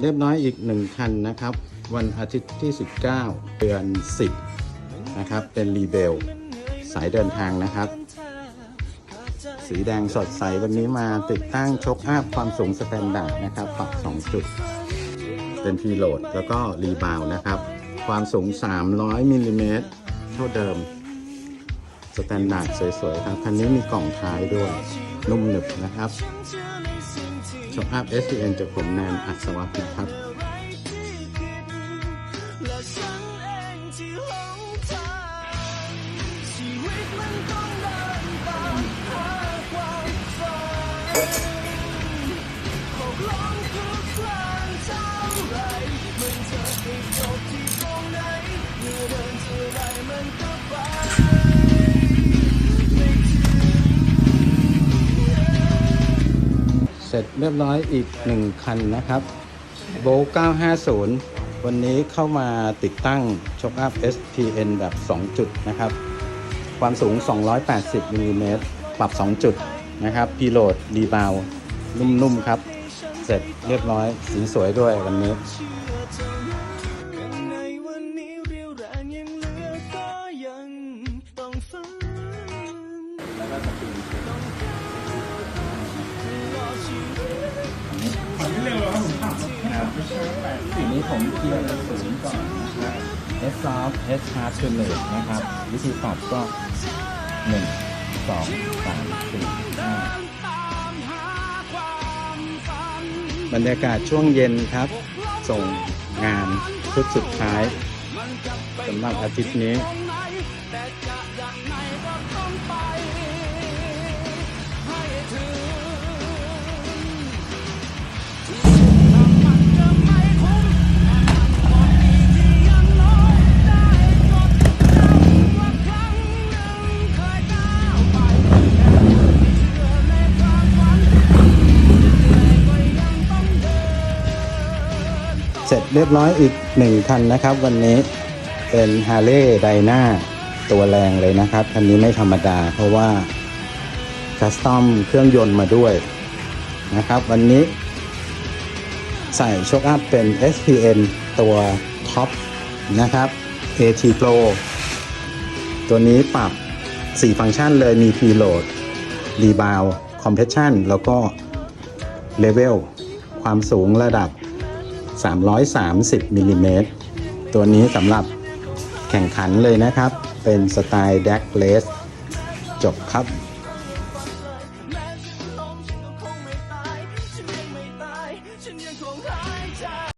เรียบร้อยอีกหนึ่งคันนะครับ วันอาทิตย์ที่ 19 เดือน 10 นะครับ เป็นรีเบล สายเดินทางนะครับ สีแดงสดใสวันนี้มาติดตั้งชกอัพความสูงสแตนดาร์ดนะครับ ปรับ 2 จุด เป็นพีโหลดแล้วก็รีบาวนะครับ ความสูง 300มิลลิเมตรเท่าเดิม สแตนดาร์ดสวยๆครับคันนี้มีกล่องท้ายด้วย นุ่มหนึบนะครับชกอัพ s อ n จากผมแนนอัศวพิทักษ์และฉันเองที่หลงทางชีวิตมันต้องเดินตามหาความฝัน ร็จเรียบร้อยอีก 1 คันนะครับโบ950 วันนี้เข้ามาติดตั้งช็อัพ SPN แบบ 2 จุดนะครับ ความสูง 280มิลลิเมตรปรับ 2 จุดนะครับพีโหลดดีบาวนุ่มๆครับ เสร็จเรียบร้อยสีสวยด้วยวันนี้ นี้ผมเทียร์ศูนย์ก่อนนะครับ S soft S hard to l a t นะครับ วิธีปรับก็1 2 3 4 5บรรยากาศช่วงเย็นครับ ส่งงานชุดสุดท้ายสำหรับอาทิตย์นี้ เสร็จเรียบร้อยอีกหนึ่งคันนะครับ วันนี้เป็น h a r l e y d y n a ตัวแรงเลยนะครับ คันนี้ไม่ธรรมดา เพราะว่าคัสตอมเครื่องยนต์มาด้วยนะครับ วันนี้ใส่โชคอัพเป็น SPN ตัวท็อปนะครับ AT Pro ตัวนี้ปรับ 4 ฟังก์ชันเลยมี Preload Rebound Compression แล้วก็ Level ความสูงระดับ 330มิลลิเมตรตัวนี้สำหรับแข่งขันเลยนะครับ เป็นสไตล์แดกเลสจบครับ